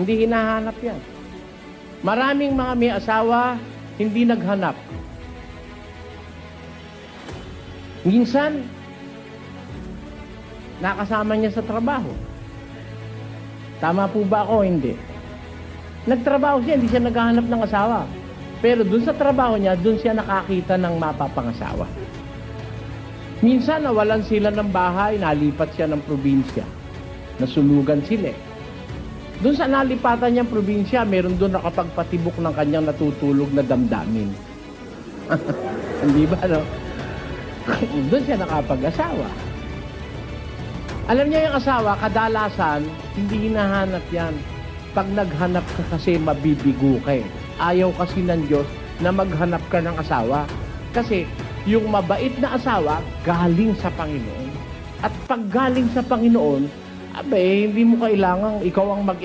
Hindi hinahanap yan. Maraming mga may asawa, hindi naghanap. Minsan, nakasama niya sa trabaho. Tama po ba ako? Hindi. Nagtrabaho siya, hindi siya naghahanap ng asawa. Pero dun sa trabaho niya, dun siya nakakita ng mapapangasawa. Minsan nawalan sila ng bahay, nalipat siya ng probinsya. Nasulugan sila. eh. Doon sa nalipatan niyang probinsya, meron doon nakapagpatibok ng kanyang natutulog na damdamin. Hindi ba, no? doon siya nakapag-asawa. Alam niya yung asawa, kadalasan, hindi hinahanap yan. Pag naghanap ka kasi, mabibigo ka eh. Ayaw kasi ng Diyos na maghanap ka ng asawa. Kasi yung mabait na asawa, galing sa Panginoon. At pag galing sa Panginoon, abe, hindi mo kailangang ikaw ang mag